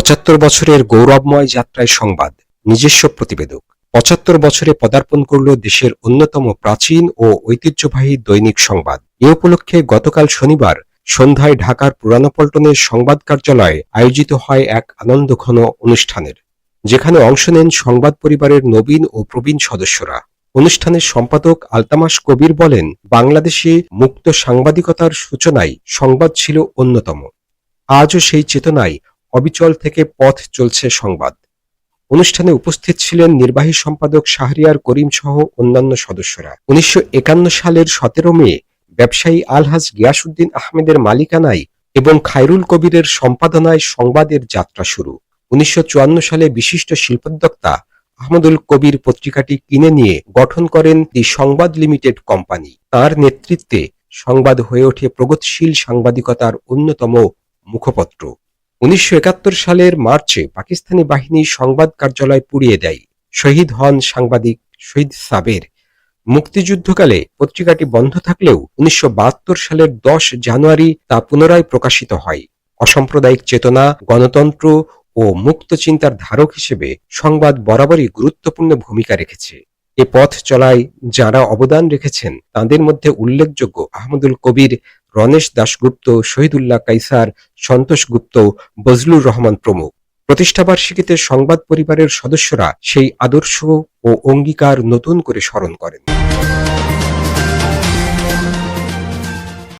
পঁচাত্তর বছরের গৌরবময় যাত্রায় সংবাদ, নিজস্ব প্রতিবেদক। পঁচাত্তর বছরে পদার্পণ করল দেশের অন্যতম প্রাচীন ও ঐতিহ্যবাহী দৈনিক সংবাদ। এ উপলক্ষে গতকাল শনিবার সন্ধ্যায় ঢাকার পুরানো পল্টনের সংবাদ কার্যালয়ে আয়োজিত হয় এক আনন্দঘন অনুষ্ঠানের, যেখানে অংশ নেন সংবাদ পরিবারের নবীন ও প্রবীণ সদস্যরা। অনুষ্ঠানের সম্পাদক আলতামাস কবির বলেন, বাংলাদেশে মুক্ত সাংবাদিকতার সূচনায় সংবাদ ছিল অন্যতম। আজও সেই চেতনায় অবিচল থেকে পথ চলছে সংবাদ। অনুষ্ঠানে উপস্থিত ছিলেন নির্বাহী সম্পাদক শাহরিয়ার করিম সহ অন্যান্য সদস্যরা। উনিশশো একান্ন সালের সতেরো মে ব্যবসায়ী আলহাজ গিয়াসুদ্দিন আহমেদের মালিকানায় এবং খায়রুল কবিরের সম্পাদনায় সংবাদের যাত্রা শুরু। উনিশশো চুয়ান্ন সালে বিশিষ্ট শিল্পোদ্যোক্তা আহমদুল কবির পত্রিকাটি কিনে নিয়ে গঠন করেন দি সংবাদ লিমিটেড কোম্পানি। তার নেতৃত্বে সংবাদ হয়ে ওঠে প্রগতিশীল সাংবাদিকতার অন্যতম মুখপত্র। উনিশশো একাত্তর সালের মার্চে পাকিস্তানি বাহিনী সংবাদ কার্যালয় পুড়িয়ে দেয়। শহীদ হন সাংবাদিক শহীদ সাবের। মুক্তিযুদ্ধকালে পত্রিকাটি বন্ধ থাকলেও উনিশশো সালের দশ জানুয়ারি তা পুনরায় প্রকাশিত হয়। অসাম্প্রদায়িক চেতনা, গণতন্ত্র ও মুক্ত চিন্তার ধারক হিসেবে সংবাদ বরাবরই গুরুত্বপূর্ণ ভূমিকা রেখেছে। এ পথ চলায় যারা অবদান রেখেছেন, তাদের মধ্যে উল্লেখযোগ্য আহমদুল কবির রণেশ দাশগুপ্ত, শহীদুল্লাহ কাইসার, সন্তোষ গুপ্ত, বজলুর রহমান প্রমুখ। প্রতিষ্ঠাবার্ষিকীতে সংবাদ পরিবারের সদস্যরা সেই আদর্শ ও অঙ্গীকার নতুন করে স্মরণ করেন।